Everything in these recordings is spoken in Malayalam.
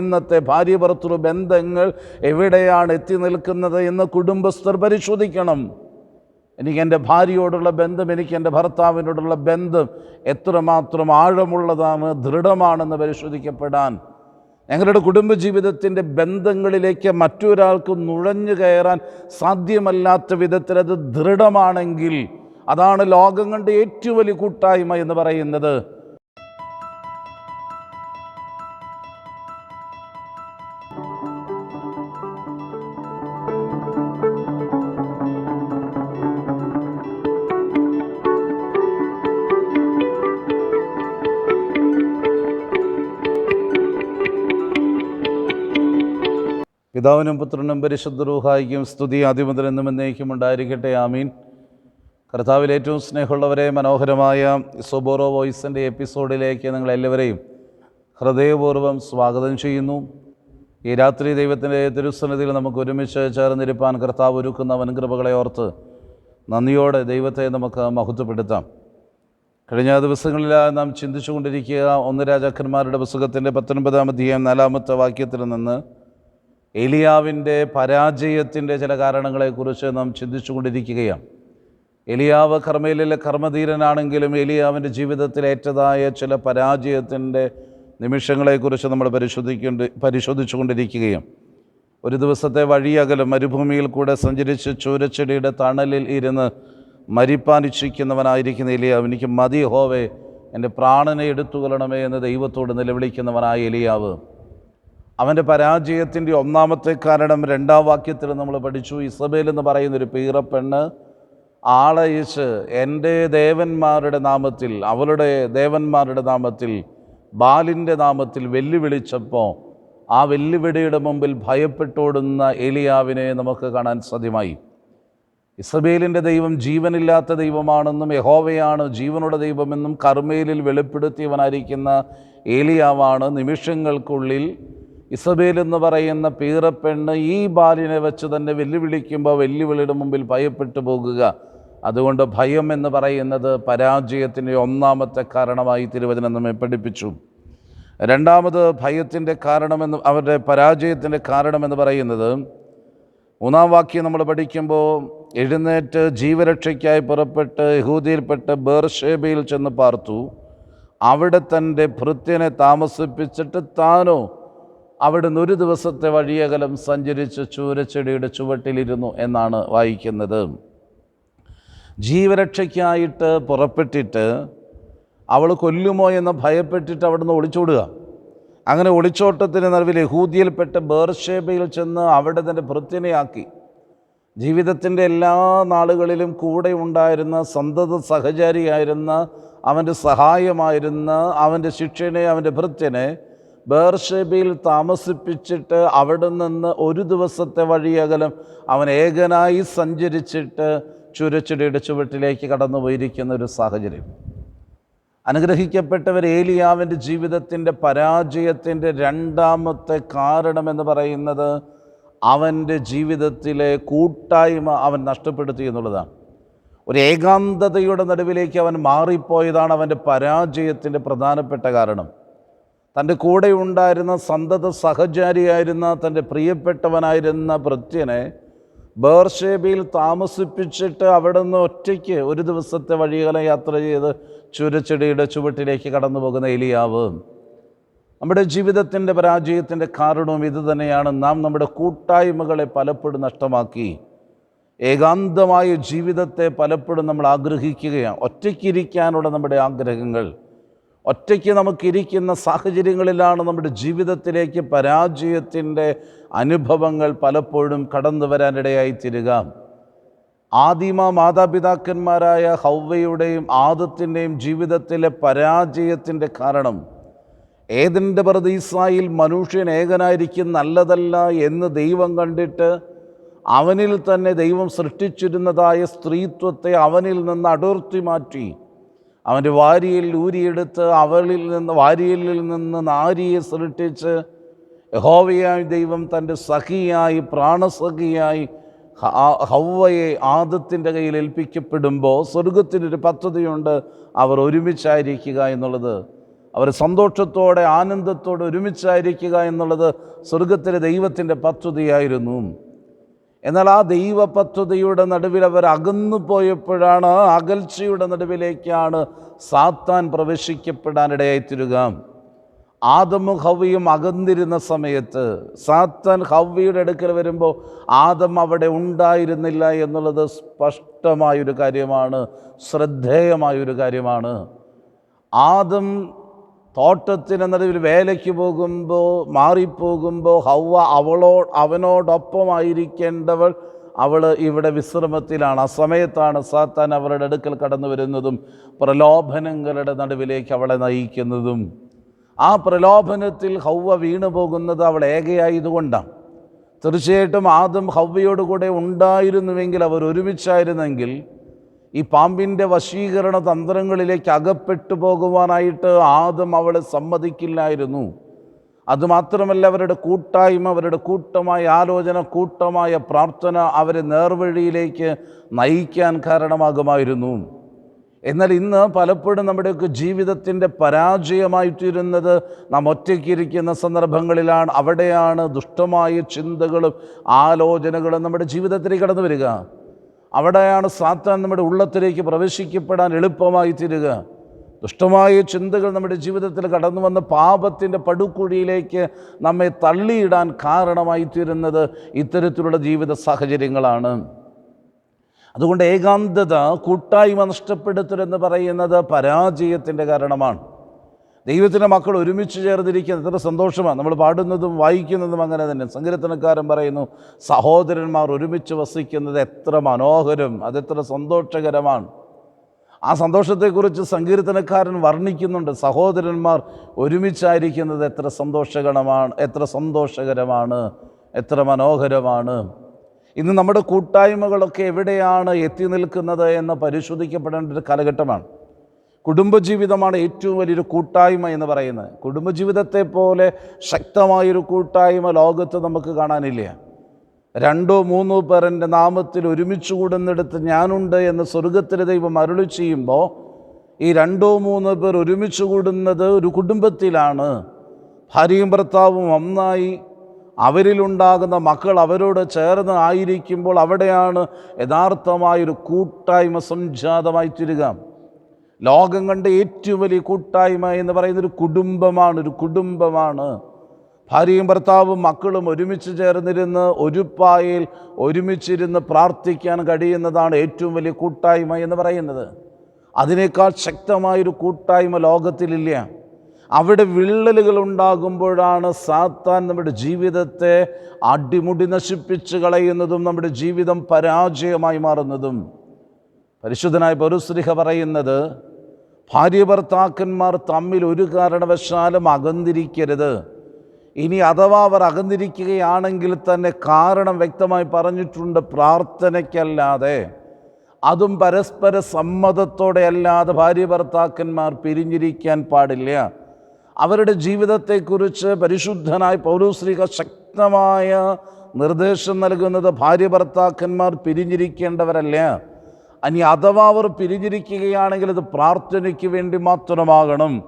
ഇന്നത്തെ ഭാര്യ ഭർത്തൃ ബന്ധങ്ങൾ എവിടെയാണ് എത്തി നിൽക്കുന്നത് എന്ന് കുടുംബസ്ഥർ പരിശോധിക്കണം. എനിക്ക് എന്റെ ഭാര്യയോടുള്ള ബന്ധം എനിക്ക് എന്റെ ഭർത്താവിനോടുള്ള ബന്ധം എത്രമാത്രം ആഴമുള്ളതാണ് ദൃഢമാണെന്ന് പരിശോധിക്കപ്പെടാൻ. ഞങ്ങളുടെ കുടുംബജീവിതത്തിന്റെ ബന്ധങ്ങളിലേക്ക് മറ്റൊരാൾക്ക് നുഴഞ്ഞു കയറാൻ സാധ്യമല്ലാത്ത വിധത്തിൽ അത് ദൃഢമാണെങ്കിൽ അതാണ് ലോകം കണ്ട ഏറ്റവും വലിയ കൂട്ടായ്മ എന്ന് പറയുന്നത്. പിതാവിനും പുത്രനും പരിശുദ്ധ റൂഹായിക്കും സ്തുതി ആദ്യമുതൽ എന്നും എന്നേക്കും ഉണ്ടായിരിക്കട്ടെ. ആമീൻ. കർത്താവിൽ ഏറ്റവും സ്നേഹമുള്ളവരെ മനോഹരമായ സൊബോറോ വോയിസിന്റെ എപ്പിസോഡിലേക്ക് നിങ്ങളെല്ലാവരെയും ഹൃദയപൂർവം സ്വാഗതം ചെയ്യുന്നു. ഈ രാത്രി ദൈവത്തിന്റെ തിരുസന്നിധിയിൽ നമുക്ക് ഒരുമിച്ച് ചേർന്നിരിപ്പാൻ കർത്താവ് ഒരുക്കുന്ന വൻകൃപകളെ ഓർത്ത് നന്ദിയോടെ ദൈവത്തെ നമുക്ക് മഹത്വപ്പെടുത്താം. കഴിഞ്ഞ ദിവസങ്ങളിൽ നാം ചിന്തിച്ചുകൊണ്ടിരിക്കുക ഒന്ന് രാജാക്കന്മാരുടെ പുസ്തകത്തിന്റെ പത്തൊൻപതാം അധ്യായം നാലാമത്തെ വാക്യത്തിൽ നിന്ന് എലിയാവിന്റെ പരാജയത്തിന്റെ ചില കാരണങ്ങളെക്കുറിച്ച് നാം ചിന്തിച്ചു കൊണ്ടിരിക്കുകയാണ് എലിയാവ് കർമ്മയിലെ കർമ്മധീരനാണെങ്കിലും എലിയാവിന്റെ ജീവിതത്തിൽ ഏറ്റതായ ചില പരാജയത്തിന്റെ നിമിഷങ്ങളെക്കുറിച്ച് നമ്മൾ പരിശോധിക്കേണ്ട പരിശോധിച്ചുകൊണ്ടിരിക്കുകയാണ്. ഒരു ദിവസത്തെ വഴിയകലും മരുഭൂമിയിൽ കൂടെ സഞ്ചരിച്ച് ചൂരച്ചെടിയുടെ തണലിൽ ഇരുന്ന് മരിപ്പാനിച്ഛിക്കുന്നവനായിരിക്കുന്ന എലിയാവ് എനിക്ക് മതി ഹോവേ എന്റെ പ്രാണനെ എടുത്തുകൊള്ളണമേ എന്ന് ദൈവത്തോട് നിലവിളിക്കുന്നവനായ എലിയാവ്. അവന്റെ പരാജയത്തിന്റെ ഒന്നാമത്തെ കാരണം രണ്ടാം വാക്യത്തിൽ നമ്മൾ പഠിച്ചു. ഇസബേൽ എന്ന് പറയുന്ന ഒരു പീറപ്പെണ്ണ് ആളയച്ച് എന്റെ ദേവന്മാരുടെ നാമത്തിൽ അവളുടെ ദേവന്മാരുടെ നാമത്തിൽ ബാലിന്റെ നാമത്തിൽ വെല്ലുവിളിച്ചപ്പോൾ ആ വെല്ലുവിളിയുടെ മുമ്പിൽ ഭയപ്പെട്ടോടുന്ന എലിയാവിനെ നമുക്ക് കാണാൻ സാധ്യമായി. ഇസബേലിന്റെ ദൈവം ജീവനില്ലാത്ത ദൈവമാണെന്നും യഹോവയാണ് ജീവനുള്ള ദൈവമെന്നും കർമ്മയിലിൽ വെളിപ്പെടുത്തിയവനായിരിക്കുന്ന ഏലിയാവാണ്. നിമിഷങ്ങൾക്കുള്ളിൽ ഇസബേൽ എന്ന് പറയുന്ന പീറപ്പെണ്ണ് ഈ ബാലിനെ വെച്ച് തന്നെ വെല്ലുവിളിക്കുമ്പോൾ വെല്ലുവിളിയുടെ മുമ്പിൽ ഭയപ്പെട്ടു പോകുക. അതുകൊണ്ട് ഭയം എന്ന് പറയുന്നത് പരാജയത്തിന്റെ ഒന്നാമത്തെ കാരണമായി തിരുവചനം നമ്മെ പഠിപ്പിച്ചു. രണ്ടാമത് ഭയത്തിന്റെ കാരണമെന്ന് അവരുടെ പരാജയത്തിന്റെ കാരണമെന്ന് പറയുന്നത് മൂന്നാം വാക്യം നമ്മൾ പഠിക്കുമ്പോൾ എഴുന്നേറ്റ് ജീവരക്ഷയ്ക്കായി പുറപ്പെട്ട് യഹൂദിയിൽപ്പെട്ട് ബേർഷേബയിൽ ചെന്ന് പാർത്തു. അവിടെ തന്റെ ഭൃത്യനെ താമസിപ്പിച്ചിട്ട് താനോ അവിടുന്ന് ഒരു ദിവസത്തെ വഴിയകലം സഞ്ചരിച്ച് ചൂരച്ചെടിയുടെ ചുവട്ടിലിരുന്നു എന്നാണ് വായിക്കുന്നത്. ജീവരക്ഷയ്ക്കായിട്ട് പുറപ്പെട്ടിട്ട് അവൾ കൊല്ലുമോ എന്ന് ഭയപ്പെട്ടിട്ട് അവിടുന്ന് ഒളിച്ചോടുക. അങ്ങനെ ഒളിച്ചോട്ടത്തിന് നടുവിൽ യഹൂദിയിൽപ്പെട്ട് ബേർഷേബയിൽ ചെന്ന് അവിടെ തന്റെ ഭൃത്യനെയാക്കി. ജീവിതത്തിന്റെ എല്ലാ നാളുകളിലും കൂടെ ഉണ്ടായിരുന്ന സന്തത സഹചാരിയായിരുന്ന അവന്റെ സഹായമായിരുന്ന അവന്റെ ശിക്ഷനെ അവന്റെ ഭൃത്യനെ ബേർഷേബയിൽ താമസിപ്പിച്ചിട്ട് അവിടെ നിന്ന് ഒരു ദിവസത്തെ വഴിയകലം അവൻ ഏകനായി സഞ്ചരിച്ചിട്ട് ചുരച്ചെടിയുടെ ചുവട്ടിലേക്ക് കടന്നു പോയിരിക്കുന്ന ഒരു സാഹചര്യം. അനുഗ്രഹിക്കപ്പെട്ടവർ ഏലിയാവിന്റെ ജീവിതത്തിന്റെ പരാജയത്തിന്റെ രണ്ടാമത്തെ കാരണമെന്ന് പറയുന്നത് അവന്റെ ജീവിതത്തിലെ കൂട്ടായ്മ അവൻ നഷ്ടപ്പെടുത്തി എന്നുള്ളതാണ്. ഒരു ഏകാന്തതയുടെ നടുവിലേക്ക് അവൻ മാറിപ്പോയതാണ് അവന്റെ പരാജയത്തിന്റെ പ്രധാനപ്പെട്ട കാരണം. തന്റെ കൂടെ ഉണ്ടായിരുന്ന സന്തത സഹചാരിയായിരുന്ന തന്റെ പ്രിയപ്പെട്ടവനായിരുന്ന ഭൃത്യനെ ബേർഷേബിയിൽ താമസിപ്പിച്ചിട്ട് അവിടെ നിന്ന് ഒറ്റയ്ക്ക് ഒരു ദിവസത്തെ വഴികല യാത്ര ചെയ്ത് ചുരച്ചെടിയുടെ ചുവട്ടിലേക്ക് കടന്നു പോകുന്ന എലിയാവ്. നമ്മുടെ ജീവിതത്തിന്റെ പരാജയത്തിന്റെ കാരണവും ഇത് തന്നെയാണ്. നാം നമ്മുടെ കൂട്ടായ്മകളെ പലപ്പോഴും നഷ്ടമാക്കി. ഏകാന്തമായ ജീവിതത്തെ പലപ്പോഴും നമ്മൾ ആഗ്രഹിക്കുകയാണ്. ഒറ്റയ്ക്കിരിക്കാനുള്ള നമ്മുടെ ആഗ്രഹങ്ങൾ. ഒറ്റയ്ക്ക് നമുക്കിരിക്കുന്ന സാഹചര്യങ്ങളിലാണ് നമ്മുടെ ജീവിതത്തിലേക്ക് പരാജയത്തിന്റെ അനുഭവങ്ങൾ പലപ്പോഴും കടന്നു വരാനിടയായി തീരുക. ആദിമ മാതാപിതാക്കന്മാരായ ഹൗവയുടെയും ആദത്തിന്റെയും ജീവിതത്തിലെ പരാജയത്തിന്റെ കാരണം ഏതിന്റെ പ്രതീസായിൽ മനുഷ്യൻ ഏകനായിരിക്കും നല്ലതല്ല എന്ന് ദൈവം കണ്ടിട്ട് അവനിൽ തന്നെ ദൈവം സൃഷ്ടിച്ചിരുന്നതായ സ്ത്രീത്വത്തെ അവനിൽ നിന്ന് അടർത്തി മാറ്റി അവന്റെ വാരിയിൽ ഊരിയെടുത്ത് അവളിൽ നിന്ന് വാരിയലിൽ നിന്ന് നാരിയെ സൃഷ്ടിച്ച് യഹോവയായി ദൈവം തന്റെ സഖിയായി പ്രാണസഖിയായി ഹൗവയെ ആദത്തിന്റെ കയ്യിൽ ഏൽപ്പിക്കപ്പെടുമ്പോൾ സ്വർഗത്തിനൊരു പദ്ധതിയുണ്ട്. അവർ ഒരുമിച്ചായിരിക്കുക എന്നുള്ളത്. അവർ സന്തോഷത്തോടെ ആനന്ദത്തോടെ ഒരുമിച്ചായിരിക്കുക എന്നുള്ളത് സ്വർഗത്തിലെ ദൈവത്തിന്റെ പദ്ധതിയായിരുന്നു. എന്നാൽ ആ ദൈവ പദ്ധതിയുടെ നടുവിൽ അവർ അകന്നു പോയപ്പോഴാണ് അകൽച്ചയുടെ നടുവിലേക്കാണ് സാത്താൻ പ്രവേശിക്കപ്പെടാനിടയായിത്തീരുക ആദമും ഹവ്വയും അകന്നിരുന്ന സമയത്ത് സാത്താൻ ഹവ്വയുടെ അടുക്കൽ വരുമ്പോൾ ആദം അവിടെ ഉണ്ടായിരുന്നില്ല എന്നുള്ളത് സ്പഷ്ടമായൊരു കാര്യമാണ് ശ്രദ്ധേയമായൊരു കാര്യമാണ്. ആദം തോട്ടത്തിന് നടുവിൽ വേലയ്ക്ക് പോകുമ്പോൾ മാറിപ്പോകുമ്പോൾ ഹൗവ അവളോ അവനോടൊപ്പമായിരിക്കേണ്ടവൾ അവൾ ഇവിടെ വിശ്രമത്തിലാണ്. ആ സമയത്താണ് സാത്താൻ അവരുടെ അടുക്കൽ കടന്നു വരുന്നതും പ്രലോഭനങ്ങളുടെ നടുവിലേക്ക് അവളെ നയിക്കുന്നതും. ആ പ്രലോഭനത്തിൽ ഹൗവ വീണു പോകുന്നത് അവൾ ഏകയായതുകൊണ്ടാണ്. തീർച്ചയായിട്ടും ആദ്യം ഹൗവയോടുകൂടെ ഉണ്ടായിരുന്നുവെങ്കിൽ അവർ ഒരുമിച്ചായിരുന്നെങ്കിൽ ഈ പാമ്പിന്റെ വശീകരണ തന്ത്രങ്ങളിലേക്ക് അകപ്പെട്ടു പോകുവാനായിട്ട് ആദം അവളെ സമ്മതിക്കില്ലായിരുന്നു. അതുമാത്രമല്ല അവരുടെ കൂട്ടായ്മ അവരുടെ കൂട്ടമായ ആലോചന കൂട്ടമായ പ്രാർത്ഥന അവരെ നേർവഴിയിലേക്ക് നയിക്കാൻ കാരണമാകുമായിരുന്നു. എന്നാൽ ഇന്ന് പലപ്പോഴും നമ്മുടെയൊക്കെ ജീവിതത്തിന്റെ പരാജയമായിത്തീരുന്നത് നാം ഒറ്റയ്ക്കിരിക്കുന്ന സന്ദർഭങ്ങളിലാണ്. അവിടെയാണ് ദുഷ്ടമായ ചിന്തകളും ആലോചനകളും നമ്മുടെ ജീവിതത്തിലേക്ക് കടന്നു വരിക. അവിടെയാണ് സാത്താൻ നമ്മുടെ ഉള്ളത്തിലേക്ക് പ്രവേശിക്കപ്പെടാൻ എളുപ്പമായി തീരുക. ദുഷ്ടമായ ചിന്തകൾ നമ്മുടെ ജീവിതത്തിൽ കടന്നു വന്ന് പാപത്തിന്റെ പടുക്കുഴിയിലേക്ക് നമ്മെ തള്ളിയിടാൻ കാരണമായി തീരുന്നത് ഇത്തരത്തിലുള്ള ജീവിത സാഹചര്യങ്ങളാണ്. അതുകൊണ്ട് ഏകാന്തത കൂട്ടായ്മ നഷ്ടപ്പെടുത്തലെന്ന് പറയുന്നത് പരാജയത്തിന്റെ കാരണമാണ്. ദൈവത്തിന്റെ മക്കൾ ഒരുമിച്ച് ചേർന്നിരിക്കുന്നത് എത്ര സന്തോഷമാണ്. നമ്മൾ പാടുന്നതും വായിക്കുന്നതും അങ്ങനെ തന്നെ. സങ്കീർത്തനക്കാരൻ പറയുന്നു സഹോദരന്മാർ ഒരുമിച്ച് വസിക്കുന്നത് എത്ര മനോഹരം അതെത്ര സന്തോഷകരമാണ്. ആ സന്തോഷത്തെക്കുറിച്ച് സങ്കീർത്തനക്കാരൻ വർണിക്കുന്നുണ്ട് സഹോദരന്മാർ ഒരുമിച്ചായിരിക്കുന്നത് എത്ര സന്തോഷകരമാണ് എത്ര സന്തോഷകരമാണ് എത്ര മനോഹരമാണ്. ഇന്ന് നമ്മുടെ കൂട്ടായ്മകളൊക്കെ എവിടെയാണ് എത്തി നിൽക്കുന്നത് എന്ന് പരിശോധിക്കപ്പെടേണ്ട ഒരു കാലഘട്ടമാണ്. കുടുംബജീവിതമാണ് ഏറ്റവും വലിയൊരു കൂട്ടായ്മ എന്ന് പറയുന്നത്. കുടുംബജീവിതത്തെ പോലെ ശക്തമായൊരു കൂട്ടായ്മ ലോകത്ത് നമുക്ക് കാണാനില്ല. രണ്ടോ മൂന്നോ പേർ എന്റെ നാമത്തിൽ ഒരുമിച്ച് കൂടുന്നിടത്ത് ഞാനുണ്ട് എന്ന് സ്വർഗത്തിലെ ദൈവം അരുളി ചെയ്യുമ്പോൾ ഈ രണ്ടോ മൂന്നോ പേർ ഒരുമിച്ച് കൂടുന്നത് ഒരു കുടുംബത്തിലാണ്. ഭാര്യയും ഭർത്താവും ഒന്നായി അവരിലുണ്ടാകുന്ന മക്കൾ അവരോട് ചേർന്ന് ആയിരിക്കുമ്പോൾ അവിടെയാണ് യഥാർത്ഥമായൊരു കൂട്ടായ്മ സംജാതമായി തീരുക ലോകം കണ്ട ഏറ്റവും വലിയ കൂട്ടായ്മ എന്ന് പറയുന്ന ഒരു കുടുംബമാണ് ഒരു കുടുംബമാണ്. ഭാര്യയും ഭർത്താവും മക്കളും ഒരുമിച്ച് ചേർന്നിരുന്ന് ഒരു പായയിൽ ഒരുമിച്ചിരുന്ന് പ്രാർത്ഥിക്കാൻ കഴിയുന്നതാണ് ഏറ്റവും വലിയ കൂട്ടായ്മ എന്ന് പറയുന്നത്. അതിനേക്കാൾ ശക്തമായൊരു കൂട്ടായ്മ ലോകത്തിലില്ല. അവിടെ വിള്ളലുകൾ ഉണ്ടാകുമ്പോഴാണ് സാത്താൻ നമ്മുടെ ജീവിതത്തെ അടിമുടി നശിപ്പിച്ച് കളയുന്നതും നമ്മുടെ ജീവിതം പരാജയമായി മാറുന്നതും. പരിശുദ്ധനായ പൊരുശ്രീഹ പറയുന്നത് ഭാര്യ ഭർത്താക്കന്മാർ തമ്മിൽ ഒരു കാരണവശാലും അകന്നിരിക്കരുത്. ഇനി അഥവാ അവർ അകന്നിരിക്കുകയാണെങ്കിൽ തന്നെ കാരണം വ്യക്തമായി പറഞ്ഞിട്ടുണ്ട് പ്രാർത്ഥനയ്ക്കല്ലാതെ. അതും പരസ്പര സമ്മതത്തോടെ അല്ലാതെ ഭാര്യ ഭർത്താക്കന്മാർ പിരിഞ്ഞിരിക്കാൻ പാടില്ല. അവരുടെ ജീവിതത്തെക്കുറിച്ച് പരിശുദ്ധനായ പൗരശ്രീക ശക്തമായ നിർദ്ദേശം നൽകുന്നത് ഭാര്യ ഭർത്താക്കന്മാർ പിരിഞ്ഞിരിക്കേണ്ടവരല്ല. ഇനി അഥവാ അവർ പിരിഞ്ഞിരിക്കുകയാണെങ്കിൽ അത് പ്രാർത്ഥനയ്ക്ക് വേണ്ടി മാത്രമാകണം.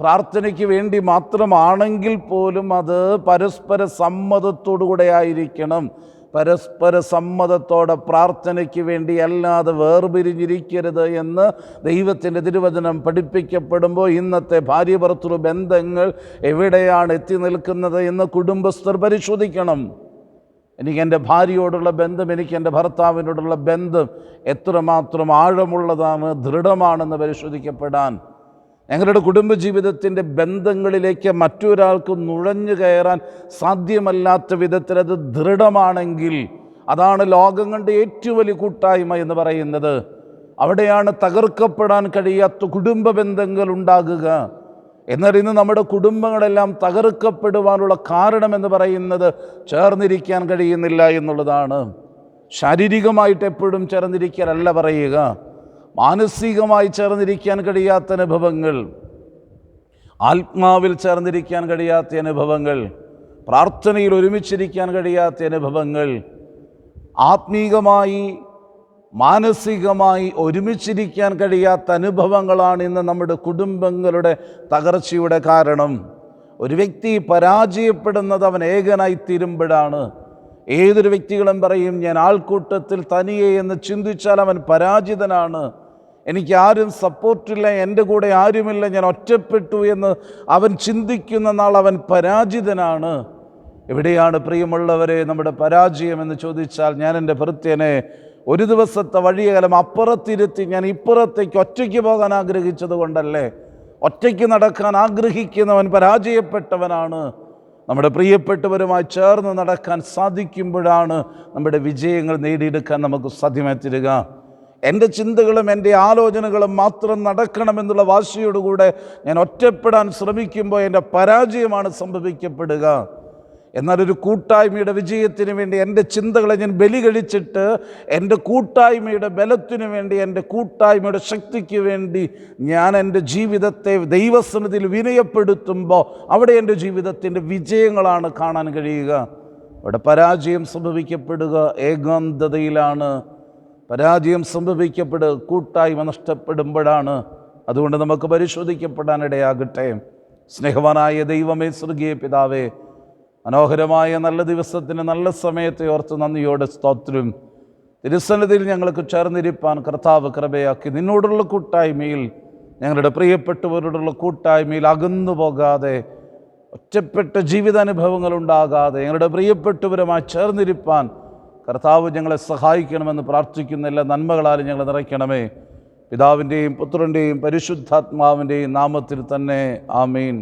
പ്രാർത്ഥനയ്ക്ക് വേണ്ടി മാത്രമാണെങ്കിൽ പോലും അത് പരസ്പര സമ്മതത്തോടുകൂടെ ആയിരിക്കണം. പരസ്പര സമ്മതത്തോടെ പ്രാർത്ഥനയ്ക്ക് വേണ്ടി അല്ലാതെ വേർപിരിഞ്ഞിരിക്കരുത് എന്ന് ദൈവത്തിന്റെ തിരുവചനം പഠിപ്പിക്കപ്പെടുമ്പോൾ ഇന്നത്തെ ഭാര്യ ഭർത്തൃ ബന്ധങ്ങൾ എവിടെയാണ് എത്തി നിൽക്കുന്നത് എന്ന് കുടുംബസ്ഥർ പരിശോധിക്കണം. എനിക്ക് എന്റെ ഭാര്യയോടുള്ള ബന്ധം എനിക്ക് എന്റെ ഭർത്താവിനോടുള്ള ബന്ധം എത്രമാത്രം ആഴമുള്ളതാണ് ദൃഢമാണെന്ന് പരിശോധിക്കപ്പെടാൻ. ഞങ്ങളുടെ കുടുംബജീവിതത്തിന്റെ ബന്ധങ്ങളിലേക്ക് മറ്റൊരാൾക്ക് നുഴഞ്ഞു കയറാൻ സാധ്യമല്ലാത്ത വിധത്തിൽ അത് ദൃഢമാണെങ്കിൽ അതാണ് ലോകം കണ്ട ഏറ്റവും വലിയ കൂട്ടായ്മ എന്ന് പറയുന്നത്. അവിടെയാണ് തകർക്കപ്പെടാൻ കഴിയാത്ത കുടുംബ ബന്ധങ്ങൾ ഉണ്ടാകുക. എന്നാൽ ഇന്ന് നമ്മുടെ കുടുംബങ്ങളെല്ലാം തകർക്കപ്പെടുവാനുള്ള കാരണമെന്ന് പറയുന്നത് ചേർന്നിരിക്കാൻ കഴിയുന്നില്ല എന്നുള്ളതാണ്. ശാരീരികമായിട്ട് എപ്പോഴും ചേർന്നിരിക്കാനല്ല പറയുക. മാനസികമായി ചേർന്നിരിക്കാൻ കഴിയാത്ത അനുഭവങ്ങൾ. ആത്മാവിൽ ചേർന്നിരിക്കാൻ കഴിയാത്ത അനുഭവങ്ങൾ. പ്രാർത്ഥനയിൽ ഒരുമിച്ചിരിക്കാൻ കഴിയാത്ത അനുഭവങ്ങൾ. ആത്മീകമായി മാനസികമായി ഒരുമിച്ചിരിക്കാൻ കഴിയാത്ത അനുഭവങ്ങളാണ് ഇന്ന് നമ്മുടെ കുടുംബങ്ങളുടെ തകർച്ചയുടെ കാരണം. ഒരു വ്യക്തി പരാജയപ്പെടുന്നത് അവൻ ഏകനായി തീരുമ്പോഴാണ്. ഏതൊരു വ്യക്തികളും പറയും ഞാൻ ആൾക്കൂട്ടത്തിൽ തനിയെ എന്ന് ചിന്തിച്ചാൽ അവൻ പരാജിതനാണ്. എനിക്ക് ആരും സപ്പോർട്ടില്ല എന്റെ കൂടെ ആരുമില്ല ഞാൻ ഒറ്റപ്പെട്ടു എന്ന് അവൻ ചിന്തിക്കുന്ന നാൾ അവൻ പരാജിതനാണ്. എവിടെയാണ് പ്രിയമുള്ളവരെ നമ്മുടെ പരാജയം എന്ന് ചോദിച്ചാൽ ഞാൻ എന്റെ ഭൃത്യനെ ഒരു ദിവസത്തെ വഴിയകലം അപ്പുറത്തിരുത്തി ഞാൻ ഇപ്പുറത്തേക്ക് ഒറ്റയ്ക്ക് പോകാൻ ആഗ്രഹിച്ചത് കൊണ്ടല്ലേ? ഒറ്റയ്ക്ക് നടക്കാൻ ആഗ്രഹിക്കുന്നവൻ പരാജയപ്പെട്ടവനാണ്. നമ്മുടെ പ്രിയപ്പെട്ടവരുമായി ചേർന്ന് നടക്കാൻ സാധിക്കുമ്പോഴാണ് നമ്മുടെ വിജയങ്ങൾ നേടിയെടുക്കാൻ നമുക്ക് സാധ്യമായി തരിക. എന്റെ ചിന്തകളും എന്റെ ആലോചനകളും മാത്രം നടക്കണമെന്നുള്ള വാശിയോടുകൂടെ ഞാൻ ഒറ്റപ്പെടാൻ ശ്രമിക്കുമ്പോൾ എന്റെ പരാജയമാണ് സംഭവിക്കപ്പെടുക. എന്നാൽ ഒരു കൂട്ടായ്മയുടെ വിജയത്തിന് വേണ്ടി എന്റെ ചിന്തകളെ ഞാൻ ബലി കഴിച്ചിട്ട് എന്റെ കൂട്ടായ്മയുടെ ബലത്തിനു വേണ്ടി എന്റെ കൂട്ടായ്മയുടെ ശക്തിക്ക് വേണ്ടി ഞാൻ എന്റെ ജീവിതത്തെ ദൈവസന്നിധിയിൽ വിനയപ്പെടുത്തുമ്പോൾ അവിടെ എന്റെ ജീവിതത്തിന്റെ വിജയങ്ങളാണ് കാണാൻ കഴിയുക. അവിടെ പരാജയം സംഭവിക്കപ്പെടുക ഏകാന്തതയിലാണ്. പരാജയം സംഭവിക്കപ്പെടുക കൂട്ടായ്മ നഷ്ടപ്പെടുമ്പോഴാണ്. അതുകൊണ്ട് നമുക്ക് പരിശോധിക്കപ്പെടാനിടയാകട്ടെ. സ്നേഹവാനായ ദൈവമേ സ്വർഗീയ പിതാവേ മനോഹരമായ നല്ല ദിവസത്തിന് നല്ല സമയത്തെ ഓർത്ത് നന്ദിയോടെ സ്തോത്രം. തിരുസന്നിധിയിൽ ഞങ്ങൾക്ക് ചേർന്നിരിപ്പാൻ കർത്താവ് കൃപയാക്കി. നിന്നോടുള്ള കൂട്ടായ്മയിൽ ഞങ്ങളുടെ പ്രിയപ്പെട്ടവരോടുള്ള കൂട്ടായ്മയിൽ അകന്നു പോകാതെ ഒറ്റപ്പെട്ട ജീവിതാനുഭവങ്ങൾ ഉണ്ടാകാതെ ഞങ്ങളുടെ പ്രിയപ്പെട്ടവരുമായി ചേർന്നിരിപ്പാൻ കർത്താവ് ഞങ്ങളെ സഹായിക്കണമെന്ന് പ്രാർത്ഥിക്കുന്ന എല്ലാ നന്മകളാലും ഞങ്ങളെ നിറയ്ക്കണമേ. പിതാവിന്റെയും പുത്രന്റെയും പരിശുദ്ധാത്മാവിന്റെയും നാമത്തിൽ തന്നെ ആമീൻ.